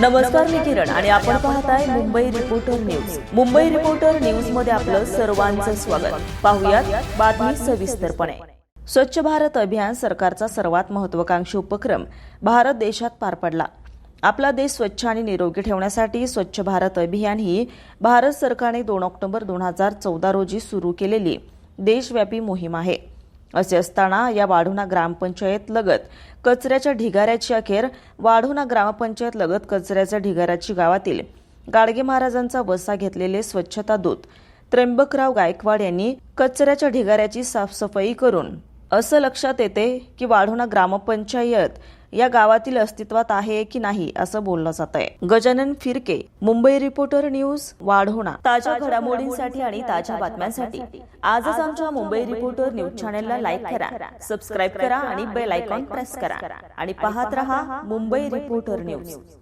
नमस्कार मी किरण आणि आपण पाहताय Mumbai reporter news Mumbai reporter न्यूजमध्ये आपलं सर्वांचं स्वागत. पाहुयात बातमी सविस्तरपणे. स्वच्छ भारत अभियान सरकारचा सर्वात महत्वाकांक्षी उपक्रम. भारत देशात पार पडला. आपला देश स्वच्छ आणि निरोगी ठेवण्यासाठी स्वच्छ भारत अभियान ही भारत सरकारने दोन ऑक्टोबर दोन हजार चौदा रोजी सुरू केलेली देशव्यापी मोहीम आहे. असे असताना या वाढोणा ग्रामपंचायत लगत कचऱ्याच्या ढिगाऱ्याची अखेर वाढोणा ग्रामपंचायत लगत कचऱ्याच्या ढिगाऱ्याची गावातील गाडगे महाराजांचा वसा घेतलेले स्वच्छता दूत त्र्यंबकराव गायकवाड यांनी कचऱ्याच्या ढिगाऱ्याची साफसफाई करून असं लक्षात येते की वाढोणा ग्रामपंचायत या गावातील अस्तित्वात आहे की नाही असं बोललं जात आहे गजानन फिरके मुंबई रिपोर्टर न्यूज वाढोणा ताज्या घडामोडींसाठी आणि ताज्या बातम्यांसाठी आजच आमच्या मुंबई रिपोर्टर न्यूज चॅनलला लाईक करा सबस्क्राईब करा आणि बेल आयकॉन प्रेस करा आणि पाहत रहा मुंबई रिपोर्टर न्यूज.